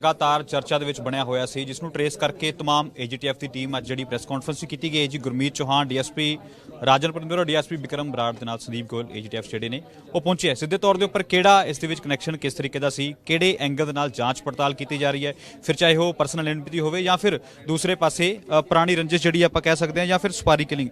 ਲਗਾਤਾਰ ਚਰਚਾ ਦੇ ਵਿੱਚ ਬਣਿਆ ਹੋਇਆ ਸੀ ਜਿਸ ਨੂੰ ਟਰੇਸ ਕਰਕੇ तमाम ਏਜੀਟੀਐਫ ਦੀ ਟੀਮ ਅੱਜ ਜਿਹੜੀ ਪ੍ਰੈਸ ਕਾਨਫਰੰਸ ਕੀਤੀ ਗਈ ਹੈ ਜੀ ਗੁਰਮੀਤ ਚੌਹਾਨ ਡੀਐਸਪੀ ਰਾਜਨ ਪਰਮਿੰਦਰ ਡੀਐਸਪੀ ਵਿਕਰਮ ਬਰਾੜ ਦੇ ਨਾਲ ਸੰਦੀਪ ਗੋਲ ਏਜੀਟੀਐਫ ਜਿਹੜੇ ਨੇ ਉਹ ਪਹੁੰਚੇ ਹੈ। ਸਿੱਧੇ ਤੌਰ ਦੇ ਉੱਪਰ ਕਿਹੜਾ ਇਸ ਦੇ ਵਿੱਚ ਕਨੈਕਸ਼ਨ ਕਿਸ ਤਰੀਕੇ ਦਾ ਸੀ ਕਿਹੜੇ ਐਂਗਲ ਦੇ ਨਾਲ ਜਾਂਚ ਪੜਤਾਲ ਕੀਤੀ ਜਾ ਰਹੀ ਹੈ ਫਿਰ ਚਾਹੇ ਉਹ ਪਰਸਨਲ ਐਨਪੀਟੀ ਹੋਵੇ ਜਾਂ ਫਿਰ ਦੂਸਰੇ ਪਾਸੇ ਅ, ਪੁਰਾਣੀ ਰੰਜਿਸ਼ ਜਿਹੜੀ ਆਪਾਂ ਕਹਿ ਸਕਦੇ ਹਾਂ ਜਾਂ ਫਿਰ ਸਪਾਰੀ ਕਿਲਿੰਗ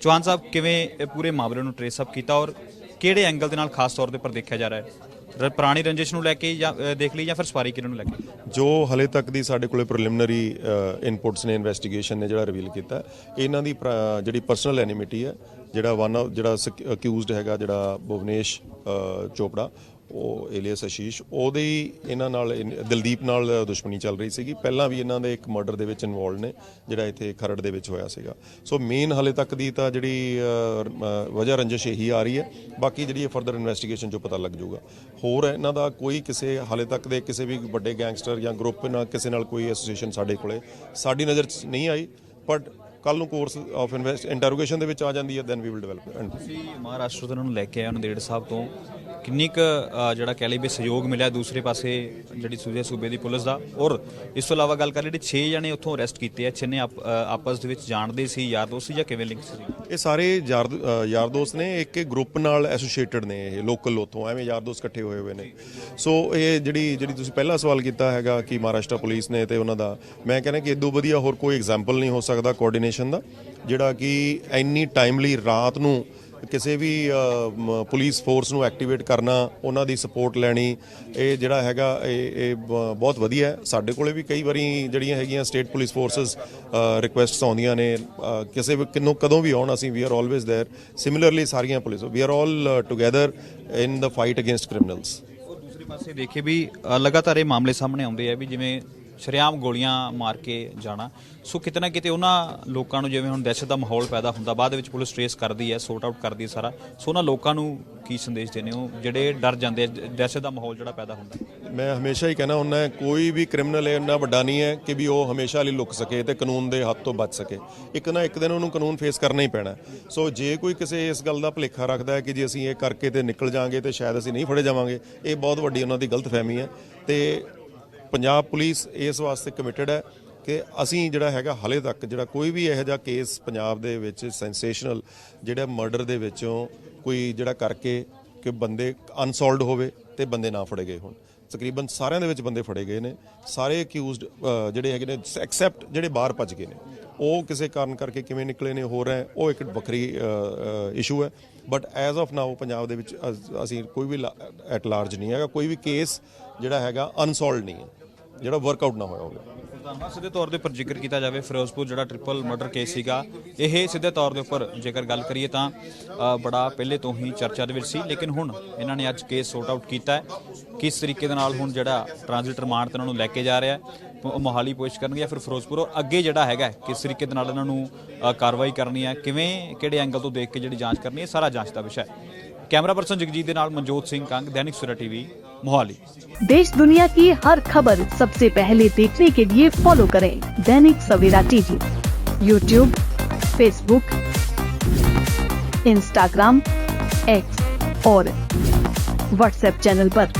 ਚੌਹਾਨ ਸਾਹਿਬ ਕਿਵੇਂ ਇਹ ਪੂਰੇ ਮਾਮਲੇ ਨੂੰ ਟਰੇਸ ਅਪ ਕੀਤਾ ਔਰ ਕਿਹੜੇ ਐਂਗਲ ਦੇ ਨਾਲ ਖਾਸ ਤੌਰ ਦੇ ਉੱਪਰ ਦੇਖਿਆ ਜਾ ਰਿਹਾ ਹੈ ਰ- ਪੁਰਾਣੀ ਰੰਜਿਸ਼ ਨੂੰ ਲੈ ਕੇ ਜਾਂ ਅ, ਦੇਖ ਲਈ ਜਾਂ ਫਿਰ ਸਵਾਰੀ ਕਿਲਿੰਗ ਨੂੰ ਲੈ ਕੇ? ਜੋ ਹਲੇ ਤੱਕ ਦੀ ਸਾਡੇ ਕੋਲੇ ਪ੍ਰੀਲਿਮਿਨਰੀ ਇਨਪੁਟਸ ਨੇ ਇਨਵੈਸਟੀਗੇਸ਼ਨ ਨੇ ਜਿਹੜਾ ਰਿਵੀਲ ਕੀਤਾ ਇਹਨਾਂ ਦੀ ਪ੍ਰ- ਜਿਹੜੀ ਪਰਸਨਲ ਐਨਿਮਿਟੀ ਹੈ ਜਿਹੜਾ ਵਨ ਆਫ ਜਿਹੜਾ ਅਕਿਊਜ਼ਡ ਹੈਗਾ ਜਿਹੜਾ ਭੁਵਨੇਸ਼ ਅ, ਚੋਪੜਾ ਉਹ ਏਲੀਅਸ ਅਸ਼ੀਸ਼ ਉਹਦੇ ਹੀ ਇਹਨਾਂ ਨਾਲ ਇਨ- ਦਿਲਦੀਪ ਨਾਲ ਦੁਸ਼ਮਣੀ ਚੱਲ ਰਹੀ ਸੀਗੀ। ਪਹਿਲਾਂ ਵੀ ਇਹਨਾਂ ਦੇ ਇੱਕ ਮਰਡਰ ਦੇ ਵਿੱਚ ਇਨਵੋਲਡ ਨੇ ਜਿਹੜਾ ਇੱਥੇ ਖਰੜ ਦੇ ਵਿੱਚ ਹੋਇਆ ਸੀਗਾ। ਸੋ ਮੇਨ ਹਲੇ ਤੱਕ ਦੀ ਤਾਂ ਜਿਹੜੀ ਅ, ਅ, ਵਜ੍ਹਾ ਰੰਜਿਸ਼ ਇਹੀ ਆ ਰਹੀ ਹੈ। ਬਾਕੀ ਜਿਹੜੀ ਫਰਦਰ ਇਨਵੈਸਟੀਗੇਸ਼ਨ ਚੋਂ ਪਤਾ ਲੱਗ ਜਾਊਗਾ। ਹੋਰ ਇਹਨਾਂ ਦਾ ਕੋਈ ਕਿਸੇ ਹਾਲੇ ਤੱਕ ਦੇ ਕਿਸੇ ਵੀ ਵੱਡੇ ਗੈਂਗਸਟਰ ਜਾਂ ਗਰੁੱਪ ਨਾਲ ਕਿਸੇ ਨਾਲ ਕੋਈ ਐਸੋਸੀਏਸ਼ਨ ਸਾਡੇ ਕੋਲੇ ਸਾਡੀ ਨਜ਼ਰ 'ਚ ਨਹੀਂ ਆਈ। ਬਟ ਕੱਲ ਨੂੰ ਕੋਰਸ ਆਫ ਇਨਵੈਸਟ ਇੰਟਰੋਗੇਸ਼ਨ ਦੇ ਵਿੱਚ ਆ ਜਾਂਦੀ ਹੈ ਦੈਨ ਵੀ ਵਿਲ ਡਿਵੈਲਪ ਤੁਸੀਂ ਮਹਾਰਾਸ਼ਟਰ ਤੋਂ ਉਹਨਾਂ ਨੂੰ ਲੈ ਕੇ ਆਏ ਹੋ ਨੰਦੇੜ ਸਾਹਿਬ ਤੋਂ। ਕਿੰਨੀ ਕੁ ਜਿਹੜਾ ਕਹਿ ਲਈ ਵੀ ਸਹਿਯੋਗ ਮਿਲਿਆ ਦੂਸਰੇ ਪਾਸੇ ਜਿਹੜੀ ਸੂਬੇ ਸੂਬੇ ਦੀ ਪੁਲਿਸ ਦਾ। ਔਰ ਇਸ ਤੋਂ ਇਲਾਵਾ ਗੱਲ ਕਰ ਜਿਹੜੇ 6 ਜਣੇ ਉੱਥੋਂ ਅਰੈਸਟ ਕੀਤੇ ਆ ਛਿੰਨੇ ਆਪਸ ਦੇ ਵਿੱਚ ਜਾਣਦੇ ਸੀ ਯਾਰ ਦੋਸਤ ਸੀ ਜਾਂ ਕਿਵੇਂ ਲਿੰਕ ਸੀ? ਇਹ ਸਾਰੇ ਯਾਰ ਯਾਰ ਦੋਸਤ ਨੇ ਇੱਕ ਇੱਕ ਗਰੁੱਪ ਨਾਲ ਐਸੋਸੀਏਟਡ ਨੇ ਇਹ ਲੋਕਲ ਉਥੋਂ ਐਵੇਂ ਯਾਰ ਦੋਸਤ ਇਕੱਠੇ ਹੋਏ ਹੋਏ ਨੇ। ਸੋ ਇਹ ਜਿਹੜੀ ਜਿਹੜੀ ਤੁਸੀਂ ਪਹਿਲਾ ਸਵਾਲ ਕੀਤਾ ਹੈਗਾ ਕਿ ਮਹਾਰਾਸ਼ਟਰ ਪੁਲਿਸ ਨੇ ਤੇ ਉਹਨਾਂ ਦਾ ਮੈਂ ਕਹਿੰਦਾ ਕਿ ਇਦੋਂ ਵਧੀਆ ਹੋਰ ਕੋਈ ਐਗਜ਼ਾਮਪਲ ਨਹੀਂ ਹੋ ਸਕਦਾ ਕੋਆਰਡੀਨੇਸ਼ਨ ਦਾ ਜਿਹੜਾ ਕਿ ਇੰਨੀ ਟਾਈਮਲੀ ਰਾਤ ਨੂੰ ਕਿਸੇ ਵੀ ਅ, ਮ, ਪੁਲਿਸ ਫੋਰਸ ਨੂੰ ਐਕਟੀਵੇਟ ਕਰਨਾ ਉਹਨਾਂ ਦੀ ਸਪੋਰਟ ਲੈਣੀ ਇਹ ਜਿਹੜਾ ਹੈਗਾ ਇਹ ਇਹ ਬ- ਬਹੁਤ ਵਧੀਆ ਹੈ ਸਾਡੇ ਕੋਲੇ ਵੀ ਕਈ ਵਾਰੀ ਜਿਹੜੀਆਂ ਹੈਗੀਆਂ ਸਟੇਟ ਪੁਲਿਸ ਫੋਰਸਸ ਰਿਕੁਐਸਟਸ ਆਉਂਦੀਆਂ ਨੇ ਅ, ਕਿਸੇ ਵੀ ਕਿੰਨੋਂ ਕਦੋਂ ਵੀ ਆਉਣ ਅਸੀਂ we are always there similarly ਸਾਰੀਆਂ police we are all together in the fight against criminals ਔਰ ਦੂਸਰੇ ਪਾਸੇ ਦੇਖੇ ਵੀ ਅ, ਲਗਾਤਾਰ ਇਹ ਮਾਮਲੇ ਸਾਹਮਣੇ ਆਉਂਦੇ ਆ ਵੀ ਜਿਵੇਂ ਸ਼ਰੇਆਮ ਗੋਲੀਆਂ ਮਾਰ ਕੇ ਜਾਣਾ। ਸੋ ਕਿਤੇ ਨਾ ਕਿਤੇ ਉਹਨਾਂ ਲੋਕਾਂ ਨੂੰ ਜਿਵੇਂ ਹੁਣ ਦਹਿਸ਼ਤ ਦਾ ਮਾਹੌਲ ਪੈਦਾ ਹੁੰਦਾ ਬਾਅਦ ਵਿੱਚ ਪੁਲਿਸ ਟ੍ਰੇਸ ਕਰਦੀ ਹੈ ਸੋਰਟ ਆਊਟ ਕਰਦੀ ਹੈ ਸਾਰਾ। ਸੋ ਉਹਨਾਂ ਲੋਕਾਂ ਨੂੰ ਕੀ ਸੰਦੇਸ਼ ਦੇਣੇ ਹੋ? ਜਿਹੜੇ ਡਰ ਜਾਂਦੇ ਆ, ਦਹਿਸ਼ਤ ਦਾ ਮਾਹੌਲ ਜਿਹੜਾ ਪੈਦਾ ਹੁੰਦਾ। ਮੈਂ ਹਮੇਸ਼ਾ ਹੀ ਕਹਿਣਾ ਹੁੰਦਾ ਕੋਈ ਵੀ ਕ੍ਰਿਮੀਨਲ ਇੰਨਾ ਵੱਡਾ ਨਹੀਂ ਹੈ ਕਿ ਵੀ ਉਹ ਹਮੇਸ਼ਾ ਲਈ ਲੁਕ ਸਕੇ ਤੇ ਕਾਨੂੰਨ ਦੇ ਹੱਥ ਤੋਂ ਬਚ ਸਕੇ। ਇੱਕ ਨਾ ਇੱਕ ਦਿਨ ਉਹਨੂੰ ਕਾਨੂੰਨ ਫੇਸ ਕਰਨਾ ਹੀ ਪੈਣਾ। ਸੋ ਜੇ ਕੋਈ ਕਿਸੇ ਇਸ ਗੱਲ ਦਾ ਭੁਲੇਖਾ ਰੱਖਦਾ ਹੈ ਕਿ ਜੇ ਅਸੀਂ ਇਹ ਕਰਕੇ ਤੇ ਨਿਕਲ ਜਾਾਂਗੇ ਤੇ ਸ਼ਾਇਦ ਅਸੀਂ ਨਹੀਂ ਫੜੇ ਜਾਵਾਂਗੇ ਇਹ ਬਹੁਤ ਵੱਡੀ ਉਹਨਾਂ ਦੀ ਗਲਤਫਹਿਮੀ ਹੈ। ਤੇ ਪੰਜਾਬ ਪੁਲਿਸ ਇਸ ਵਾਸਤੇ ਕਮਿਟਡ ਹੈ ਕਿ ਅਸੀਂ ਜਿਹੜਾ ਹੈਗਾ ਹਲੇ ਤੱਕ ਜਿਹੜਾ ਕੋਈ ਵੀ ਇਹੋ ਜਿਹਾ ਕੇਸ ਪੰਜਾਬ ਦੇ ਵਿੱਚ ਸੈਂਸੇਸ਼ਨਲ ਜਿਹੜਾ ਮਰਡਰ ਦੇ ਵਿੱਚੋਂ ਕੋਈ ਜਿਹੜਾ ਕਰਕੇ ਕਿ ਬੰਦੇ ਅਨਸੋਲਡ ਹੋਵੇ ਤੇ ਬੰਦੇ ਨਾ ਫੜੇ ਗਏ ਹੋਣ। ਤਕਰੀਬਨ ਸਾਰਿਆਂ ਦੇ ਵਿੱਚ ਬੰਦੇ ਫੜੇ ਗਏ ਨੇ। ਸਾਰੇ ਅਕਿਊਜ਼ਡ ਜਿਹੜੇ ਹੈਗੇ ਨੇ ਐਕਸੈਪਟ ਜਿਹੜੇ ਬਾਹਰ ਭੱਜ ਗਏ ਨੇ। ਉਹ ਕਿਸੇ ਕਾਰਨ ਕਰਕੇ ਕਿਵੇਂ ਨਿਕਲੇ ਨੇ, ਹੋ ਰਹੇ ਉਹ ਇੱਕ ਵੱਖਰੀ ਇਸ਼ੂ ਹੈ। But as of now Punjab ਦੇ ਵਿੱਚ ਅਸੀਂ ਕੋਈ ਵੀ ਐਟ ਲਾਰਜ ਨਹੀਂ ਹੈਗਾ। ਕੋਈ ਵੀ ਕੇਸ ਜਿਹੜਾ ਹੈਗਾ ਅਨਸੋਲਵਡ ਨਹੀਂ ਹੈ। ਜਿਹੜਾ ਵਰਕਆਊਟ ਨਾ ਹੋਇਆ ਹੋਵੇ। ਧੰਨਵਾਦ ਸਿੱਧੇ ਤੌਰ ਦੇ ਉੱਪਰ ਜ਼ਿਕਰ ਕੀਤਾ ਜਾਵੇ, ਫਿਰੋਜ਼ਪੁਰ ਜਿਹੜਾ ਟ੍ਰਿਪਲ ਮਰਡਰ ਕੇਸ ਸੀਗਾ, ਇਹ ਸਿੱਧੇ ਤੌਰ ਦੇ ਉੱਪਰ ਜੇਕਰ ਗੱਲ ਕਰੀਏ ਤਾਂ ਬੜਾ ਪਹਿਲੇ ਤੋਂ ਹੀ ਚਰਚਾ ਦੇ ਵਿੱਚ ਸੀ, ਲੇਕਿਨ ਹੁਣ ਇਹਨਾਂ ਨੇ ਅੱਜ ਕੇਸ ਸੋਰਟ ਆਊਟ ਕੀਤਾ ਹੈ। ਕਿਸ ਤਰੀਕੇ ਦੇ ਨਾਲ ਹੁਣ ਜਿਹੜਾ ਟ੍ਰਾਂਜ਼ਿਟ ਰਿਮਾਂਡ ਤੇ ਇਹਨਾਂ ਨੂੰ ਲੈ ਕੇ ਜਾ ਰਿਹਾ ਹੈ, ਉਹ ਮੋਹਾਲੀ ਪੁਸ਼ ਕਰਨਗੇ ਜਾਂ ਫਿਰ ਫਿਰੋਜ਼ਪੁਰ, ਔਰ ਅੱਗੇ ਜਿਹੜਾ ਹੈਗਾ ਕਿਸ ਤਰੀਕੇ ਦੇ ਨਾਲ ਇਹਨਾਂ ਨੂੰ ਕਾਰਵਾਈ ਕਰਨੀ ਹੈ, ਕਿਵੇਂ, ਕਿਹੜੇ ਐਂਗਲ ਤੋਂ ਦੇਖ ਕੇ ਜਿਹੜੀ ਜਾਂਚ ਕਰਨੀ ਹੈ ਸਾਰਾ ਜਾਂਚ ਦਾ ਵਿਸ਼ਾ ਹੈ। कैमरा पर्सन जगजीत मनजोत सिंह कंग, दैनिक सुरा टीवी, मोहाली देश दुनिया की हर खबर सबसे पहले देखने के लिए फॉलो करें Dainik Savera TV YouTube Facebook Instagram X और व्हाट्सएप चैनल पर।